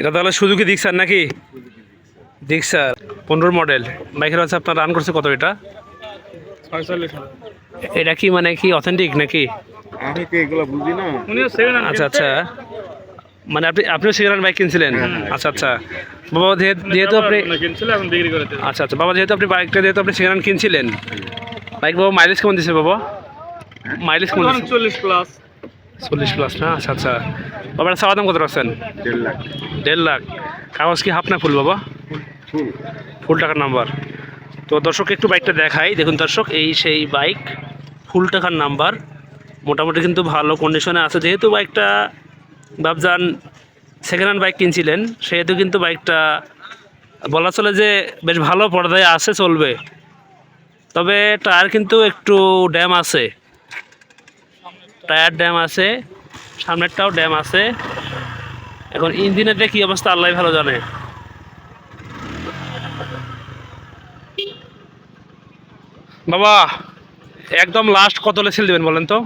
এটা তাহলে সুজুকি দিক্সার নাকি? দিক্সার পনেরো মডেল বাইকের হচ্ছে আপনার রান করছে কত এটা? এটা কি মানে কি অথেন্টিক নাকি? আমি তো এগুলো বুঝি না। আচ্ছা আচ্ছা। মানে আপনি আপনিও সেকেন্ড বাইক কিনছিলেন? আচ্ছা আচ্ছা। বাবা যেহেতু যেহেতু আপনি কিনছিল এখন বিক্রি করে দিল আচ্ছা আচ্ছা। বাবা যেহেতু আপনি বাইকটা যেহেতু আপনি সেকেন্ড কিনছিলেন বাইক বাবা মাইলেজ কেমন দিছে বাবা? মাইলেজ কেমন দিছে? চল্লিশ প্লাস চল্লিশ প্লাস না? আচ্ছা আচ্ছা। বাবা এটা চাওয়া দাম কত রাখছেন? দেড় লাখ। দেড় লাখ। কাগজ কি হাফ না ফুল বাবা? ফুল। ফুল টাকার নাম্বার। তো দর্শক একটু বাইকটা দেখাই। দেখুন দর্শক এই সেই বাইক ফুল টাকার নাম্বার। মোটামুটি কিন্তু ভালো কন্ডিশনে আছে। যেহেতু বাইকটা ভাবজান সেকেন্ড হ্যান্ড বাইক কিনছিলেন সেহেতু কিন্তু বাইকটা বলা চলে যে বেশ ভালো পর্দায় আছে চলবে। তবে টায়ার কিন্তু একটু ড্যাম আছে। টায়ার ড্যাম আছে সামনেরটাও ড্যাম আছে। এখন ইঞ্জিনের কী অবস্থা আল্লাহ ভালো জানে। বাবা একদম লাস্ট কত লেসেল দেবেন বলেন তো?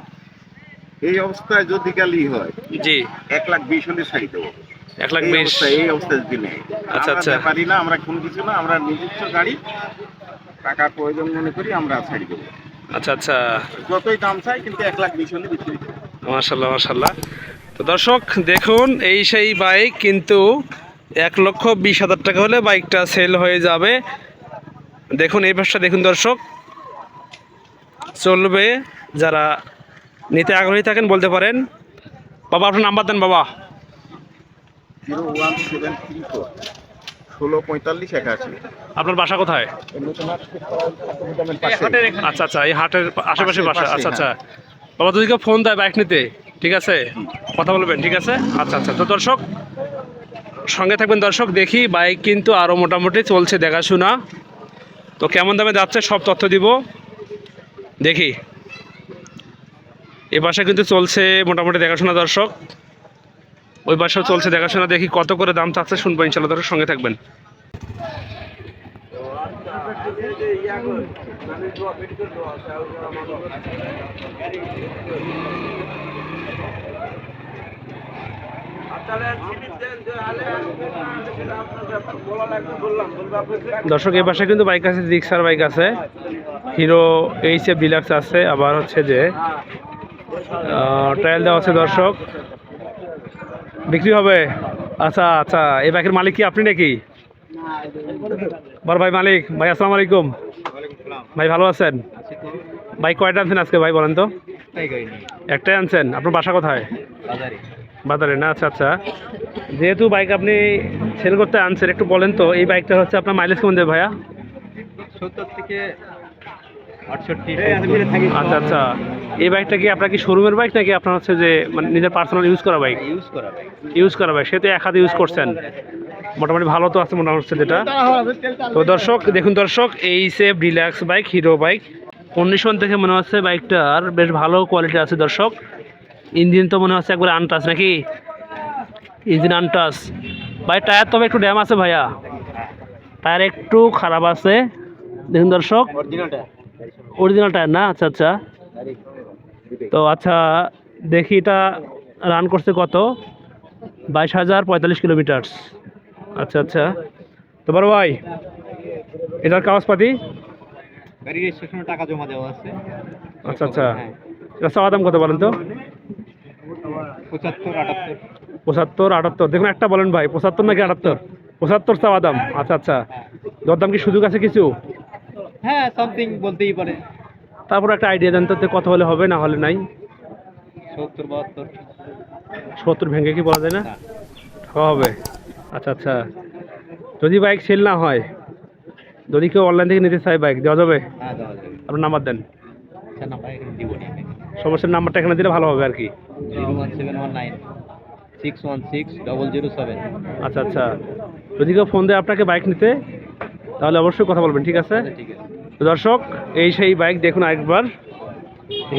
এই অবস্থায় যদি গালি হয় জি। এক লাখ বিশ হলে ছাড়ি দেবো। এক লাখ বিশ। এই অবস্থায় যদি নেই। আচ্ছা, আচ্ছা। পারি না আমরা কোনো কিছু না আমরা নিজস্ব গাড়ি টাকার প্রয়োজন মনে করি আমরা ছাড়ি দেবো। আচ্ছা আচ্ছা। যতই দাম চাই কিন্তু এক লাখ বিশ হলে বিক্রি মাশাল্লাহ মাশাল্লাহ। তো দর্শক দেখুন এই সেই বাইক কিন্তু এক লক্ষ বিশ হাজার টাকা হলে বাইকটা সেল হয়ে যাবে। দেখুন এই পাশটা দেখুন দর্শক। চলবে যারা নিতে আগ্রহী থাকেন বলতে পারেন। বাবা আপনার নাম্বার দেন বাবা। Zero one seven three four. ষোলো পঁয়তাল্লিশ একাশি। আপনার বাসা কোথায়? পাশে। আচ্ছা আচ্ছা এই হাটের আশেপাশে বাসা। আচ্ছা আচ্ছা। বাবা যদি কেউ ফোন দেয় বাইক নিতে? ঠিক আছে? কথা বলবেন ঠিক আছে? আচ্ছা আচ্ছা। তো দর্শক সঙ্গে থাকবেন দর্শক দেখি বাইক কিন্তু আরও মোটামুটি চলছে দেখাশোনা। তো কেমন দামে যাচ্ছে সব তথ্য দিব। দেখি। এ বাসা কিন্তু চলছে মোটামুটি দেখাশোনা দর্শক। ওই বাসাও চলছে দেখাশোনা, দেখি কত করে দাম থাকছে, শুনব ইনশাল্লাহ দর্শক সঙ্গে থাকবেন। দর্শক, এই পাশে কিন্তু বাইক আছে রিক্সার বাইক আছে। হিরো এইচ এফ ডিলাক্স আছে, আবার হচ্ছে যে ট্রায়াল দেওয়া আছে দর্শক। বিক্রি হবে? আচ্ছা আচ্ছা। এই বাইকের মালিক কি আপনি নাকি? বড় ভাই মালিক। ভাই আসসালামু আলাইকুম। ভাই ভালো আছেন? বাইক কয়টা আনছেন আজকে ভাই বলেন তো? একটাই আনছেন। আপনার বাসা কোথায়? বাজারে। না আচ্ছা আচ্ছা। যেহেতু বাইক আপনি সেল করতে আনছেন একটু বলেন তো এই বাইকটা হচ্ছে আপনার মাইলেজ কেমন দেবে ভাইয়া? সত্তর থেকে আটষট্টি। আচ্ছা আচ্ছা। এই বাইকটা কি আপনার কি শোরুমের বাইক নাকি আপনার হচ্ছে যে মানে নিজের পার্সোনাল ইউজ করা বাইক ইউজ করা বাইক ইউজ করা বাইক সে তো এক হাতে ইউজ করছেন। মোটামুটি ভালো তো আছে মোটামুটি হচ্ছে যেটা। তো দর্শক দেখুন দর্শক এই safe relax bike Hero bike condition থেকে মনে হচ্ছে বাইকটার বেশ ভালো কোয়ালিটি আছে দর্শক। ইঞ্জিন তো মনে হচ্ছে একবারে আনটাস নাকি? ইঞ্জিন আনটাস ভাই টায়ার তবে একটু ড্যাম আছে ভাইয়া। টায়ার একটু খারাপ আছে। দেখুন দর্শক। অরিজিনাল টায়ার না? আচ্ছা আচ্ছা। তো আচ্ছা দেখি এটা রান করছে কত? বাইশ হাজার পঁয়তাল্লিশ কিলোমিটার আচ্ছা আচ্ছা। তো বড় ভাই এটার কাগজপাতি? টাকা জমা দেওয়া আছে। আচ্ছা আচ্ছা। এটা চাওয়া দাম কত বলেন তো? পঁচাত্তর আটাত্তর। পঁচাত্তর আটাত্তর। দেখুন একটা বলেন ভাই পঁচাত্তর নাকি আটাত্তর? পঁচাত্তর চাওয়া দাম। আচ্ছা আচ্ছা। দরদাম কি সুযোগ আছে কিছু? হ্যাঁ সামথিং বলতেই পারে। তারপর একটা আইডিয়া দেন তো যে কত হলে হবে না হলে নাই। সত্তর বাহাত্তর। সত্তর ভেঙে কি বলা যায় না? হবে। আচ্ছা আচ্ছা। যদি বাইক সেল না হয় যদি কেউ অনলাইন থেকে নিতে চায় বাইক দেওয়া যাবে? হ্যাঁ দেওয়া যাবে। আপনার নাম্বার দেন। আচ্ছা সমস্যার নাম্বারটা এখানে দিলে ভালো হবে আর কি। আচ্ছা আচ্ছা। যদি কেউ ফোন দেয় আপনাকে বাইক নিতে তাহলে অবশ্যই কথা বলবেন ঠিক আছে? ঠিক আছে। দর্শক এই সেই বাইক দেখুন আরেকবার।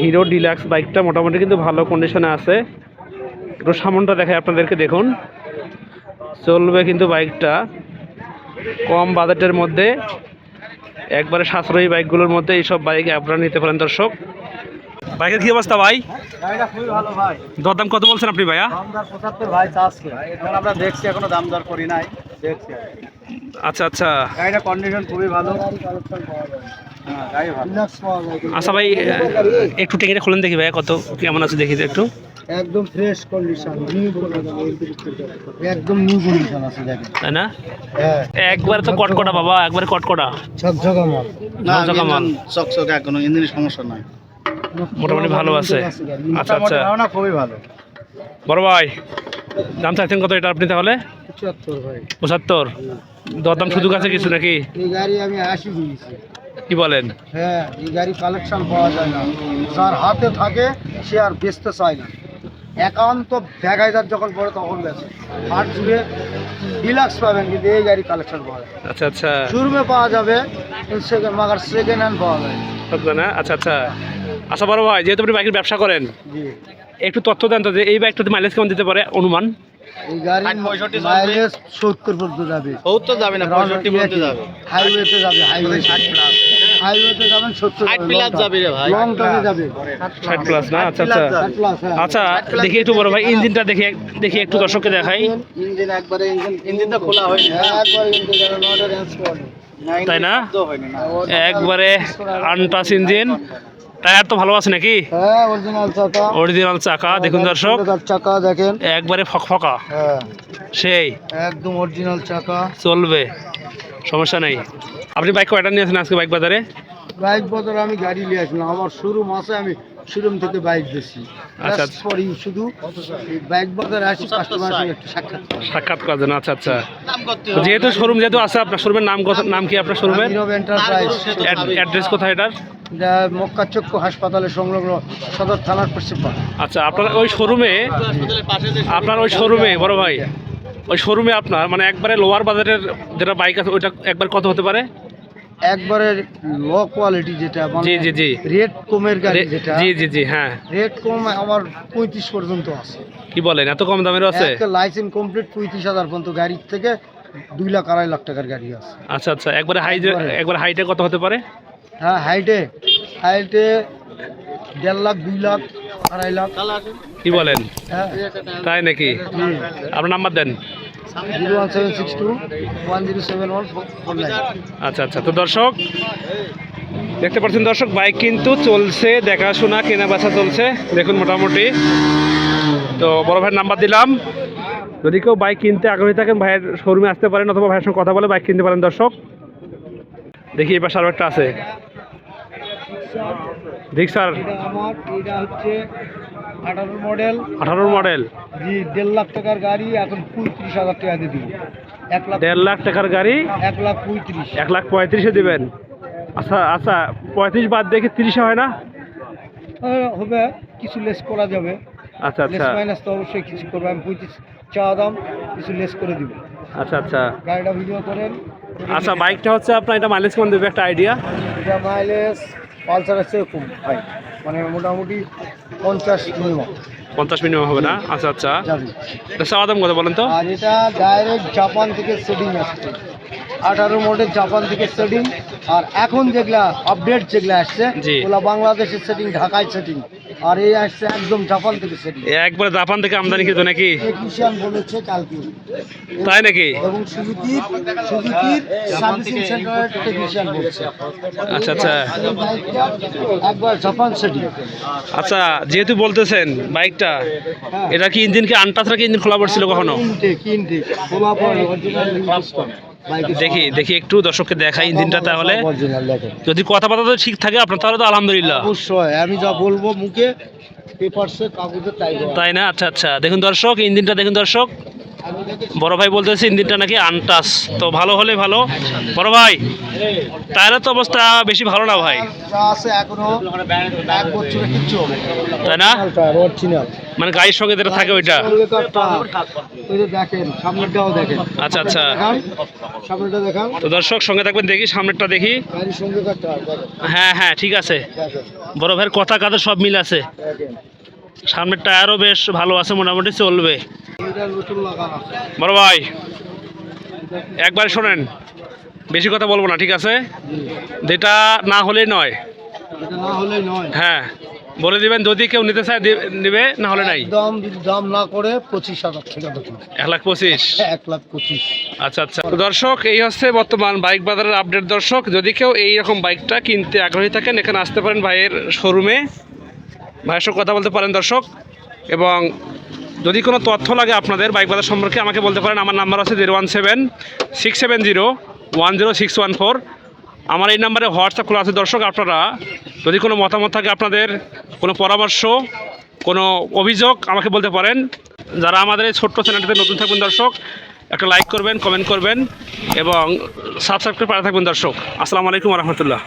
হিরো ডিলাক্স বাইকটা মোটামুটি কিন্তু ভালো কন্ডিশনে আছে। একটু সামনটা দেখায় আপনাদেরকে দেখুন। চলবে কিন্তু বাইকটা কম বাজেটের মধ্যে। একবারে সাশ্রয়ী বাইকগুলোর মধ্যে এইসব বাইক আপনারা নিতে পারেন দর্শক। বাইকের কী অবস্থা ভাই? গাড়িটা খুবই ভালো ভাই। দরদাম কত বলছেন আপনি ভাইয়া? দাম দর পঁচাত্তর ভাই আমরা দেখছি এখনও দাম দর করি নাই দেখছি। আচ্ছা আচ্ছা। গাড়িটা কন্ডিশন খুবই ভালো। হ্যাঁ ভালো। আচ্ছা ভাই একটু টেকে খুলেন দেখি ভাইয়া কত কেমন আছে দেখি একটু। একদম ফ্রেশ কন্ডিশন নিউ একদম নিউ কন্ডিশন আছে দেখেন। তাই না? হ্যাঁ। একবারে তো কটকটা বাবা একবারে কটকটা। ঝকঝকা মাল। ঝকঝকা মাল। চকচকে কোনো ইঞ্জিনের সমস্যা নাই। মোটামুটি ভালো আছে। আচ্ছা আচ্ছা। ধারণা খুবই ভালো। বড় ভাই দাম চাইছেন কত এটা আপনি তাহলে? পঁচাত্তর ভাই। পঁচাত্তর। দরদাম সুযোগ আছে কিছু নাকি? এই গাড়ি আমি আশি দিয়েছি। কি বলেন? হ্যাঁ এই গাড়ি কালেকশন পাওয়া যায় না। যার হাতে থাকে সে আর বেচতে চায় না। একান্ত ব্যাগাইজার যখন পড়ে তখন বেচে। হাট জুড়ে ডিলাক্স পাবেন কিন্তু এই গাড়ি কালেকশন পাওয়া যায়। আচ্ছা আচ্ছা। শোরুমে পাওয়া যাবে সেকেন্ড মাগার সেকেন্ড হ্যান্ড পাওয়া যায়। না? আচ্ছা আচ্ছা। আচ্ছা বড় ভাই যেহেতু আপনি বাইকের ব্যবসা করেন একটু তথ্য দেন তো যে এই বাইকটাতে মাইলেজ কেমন দিতে পারে অনুমান? এই গাড়ি মাইলেজ সত্তর পর্যন্ত যাবে। সত্তর যাবে না পঁয়ষট্টি পর্যন্ত যাবে। হাইওয়েতে যাবে হাইওয়ে হাইওয়েতে যাবেন সত্তর প্লাস যাবে রে ভাই। লং টার্মে যাবে। ষাট প্লাস না? আচ্ছা আচ্ছা। হ্যাঁ। আচ্ছা দেখি একটু বড় ভাই ইঞ্জিনটা দেখি দেখি একটু দর্শককে দেখাই। ইঞ্জিন একবারে ইঞ্জিন ইঞ্জিন তো খোলা হয়নি। একবার ইঞ্জিন নটা রেঞ্জ তাই না? না একবারে আনটাস ইঞ্জিন টায়ার তো ভালো আছে নাকি? হ্যাঁ অরিজিনাল চাকা। অরিজিনাল চাকা দেখুন দর্শক। চাকা দেখেন। একবারে ফকফকা। হ্যাঁ। সেই। একদম অরিজিনাল চাকা। চলবে। সমস্যা নেই। আপনি বাইক কয়টা নিয়েছেন আজকে বাইক বাজারে? বাইক বদল আমি গাড়ি নিয়ে আসলাম। আমার শুরু মাসে আমি শোরুম থেকে বাইক বেশি আচ্ছা, শুধু এই বাইক বাজারে আসি কাস্টমার একটু সাক্ষাৎ সাক্ষাৎ করার জন্য। আচ্ছা আচ্ছা। যেহেতু শোরুম যেহেতু আছে আপনার শোরুমের নাম নাম কি আপনার শোরুমের অ্যাড্রেস কোথায় এটার? এটা মক্কা চক্ষু হাসপাতালের সংলগ্ন সদর থানার পশ্চিম আচ্ছা আপনার ওই শোরুমে যে আপনার ওই শোরুমে বড় ভাই ওই শোরুমে আপনার মানে একবারে লোয়ার বাজারের যেটা বাইক আছে ওইটা একবার কত হতে পারে? একবারে লো কোয়ালিটি যেটা জি জি জি। রেট কমের গাড়ি যেটা জি জি জি হ্যাঁ। রেট কম আমার পঁয়ত্রিশ পর্যন্ত আছে। কি বলেন এত কম দামেরও আছে? লাইসেন্স কমপ্লিট পঁয়ত্রিশ হাজার পর্যন্ত গাড়ির থেকে দুই লাখ আড়াই লাখ টাকার গাড়ি আছে। আচ্ছা আচ্ছা একবারে হাই একবার হাইটে কত হতে পারে? হ্যাঁ হাইটে হাইটে দেড় লাখ দুই লাখ আড়াই লাখ। কি বলেন? হ্যাঁ। তাই নাকি? আপনার নাম্বার দেন। আচ্ছা আচ্ছা। তো দর্শক দেখতে পাচ্ছেন দর্শক বাইক কিন্তু চলছে দেখাশোনা কেনা বেচা চলছে। দেখুন মোটামুটি। তো বড় ভাইয়ের নাম্বার দিলাম। যদি কেউ বাইক কিনতে আগ্রহী থাকেন ভাইয়ের শোরুমে আসতে পারেন অথবা ভাইয়ের সঙ্গে কথা বলে বাইক কিনতে পারেন দর্শক। দেখি এবার আরও একটা আছে। দেখ স্যার। এটা আমার এটা হচ্ছে আঠারো মডেল আঠারোর মডেল জি দেড় লাখ টাকার গাড়ি এখন পঁয়ত্রিশ হাজার টাকা দিয়ে দিব। এক লাখ দেড় লাখ টাকার গাড়ি? এক লাখ পঁয়ত্রিশ। এক লাখ পঁয়ত্রিশে দেবেন। আচ্ছা আচ্ছা পঁয়ত্রিশ বাদ দেখে তিরিশে হয় না? হবে কিছু লেস করা যাবে। আচ্ছা লেস আচ্ছা। মাইনাস তো অবশ্যই কিছু করবে। আমি পঁয়ত্রিশ চাওয়া দাম কিছু লেস করে দিব। আচ্ছা আচ্ছা। গাড়িটা ভিডিও করেন। আচ্ছা বাইকটা হচ্ছে আপনার এটা মাইলেজ কেমন দেবে? একটা আইডিয়া এটা মাইলেজ পালসারের চেয়ে কম হয় মানে মোটামুটি পঞ্চাশ মিনিমাম পঞ্চাশ মিনিমাম হবে না? আচ্ছা আচ্ছা। চাওয়া দাম কত বলেন তো? আর এটা ডাইরেক্ট জাপান থেকে সেটিং আসছে। আঠারো মোডের জাপান থেকে সেটিং আর এখন যেগুলা আপডেট যেগুলা আসছে। ওগুলা বাংলাদেশের সেটিং ঢাকায় সেটিং আর এই আসছে একদম জাপান থেকে সেটিং। একবারে জাপান থেকে আমদানি কিন্তু নাকি? বলেছে কালকে। তাই নাকি? এবং সুজুকির সুজুকির সার্ভিসিং সেন্টারের টেকনিশিয়ান বলছে। আচ্ছা আচ্ছা। একবার জাপান সেটিং। আচ্ছা যেহেতু বলতেছেন বাইকটা হ্যাঁ। এটা কি ইঞ্জিন কি আনটাচ নাকি ইঞ্জিন খোলা পড়ছিল কখনো? ইনটেক ইনটেক খোলা পড়ে অরিজিনাল দেখি দেখি একটু দর্শককে দেখাই ইঞ্জিনটা তাহলে। যদি কথাবার্তা তো ঠিক থাকে আপনার তাহলে তো আলহামদুলিল্লাহ। অবশ্যই আমি যা বলব মুখে পেপারসে কাগজে তাই তাই না? আচ্ছা আচ্ছা। দেখুন দর্শক ইঞ্জিনটা দেখুন দর্শক। বড় ভাই বলতেছে ইঞ্জিনটা নাকি আনটাস তো ভালো হলে ভালো। বড় ভাই টায়ারের তো অবস্থা বেশি ভালো না ভাই? যা আছে এখনও এক বছরে কিচ্ছু হবে না। তাই না? মানে গাড়ির সঙ্গে যেটা থাকে ওইটা। ওই যে দেখেন সামনেরটাও দেখেন। আচ্ছা আচ্ছা। তো দর্শক সঙ্গে থাকবেন দেখি সামনেরটা দেখি। হ্যাঁ হ্যাঁ ঠিক আছে। বড় ভাইয়ের কথা কাদের সব মিল আছে। সামনের টায়ারও বেশ ভালো আছে মোটামুটি চলবে। বড় ভাই একবার শোনেন। বেশি কথা বলব না ঠিক আছে? যেটা না হলেই নয়। হ্যাঁ বলে দিবেন যদি কেউ নিতে চায় নিবে না হলে নাই। যদি দাম না করে পঁচিশ হাজার টাকা এক লাখ পঁচিশ? এক লাখ পঁচিশ। আচ্ছা আচ্ছা। দর্শক এই হচ্ছে বর্তমান বাইক বাজারের আপডেট। দর্শক যদি কেউ এই রকম বাইকটা কিনতে আগ্রহী থাকেন এখানে আসতে পারেন ভাইয়ের শোরুমে। ভাইয়ের সঙ্গে কথা বলতে পারেন দর্শক এবং যদি কোনো তথ্য লাগে আপনাদের বাইক বাজার সম্পর্কে, আমাকে বলতে পারেন। আমার নাম্বার আছে zero one seven six seven zero one zero six one four. আমার এই নাম্বারে হোয়াটসঅ্যাপ খোলা আছে। দর্শক, আপনারা যদি কোনো মতামত থাকে আপনাদের, কোনো পরামর্শ, কোনো অভিযোগ, আমাকে বলতে পারেন। যারা আমাদের এই ছোট্ট চ্যানেলটিতে নতুন থাকবেন দর্শক, একটা লাইক করবেন, কমেন্ট করবেন এবং সাবস্ক্রাইব করে পাশে থাকবেন দর্শক। আসসালামু আলাইকুম রহমতুল্লাহ।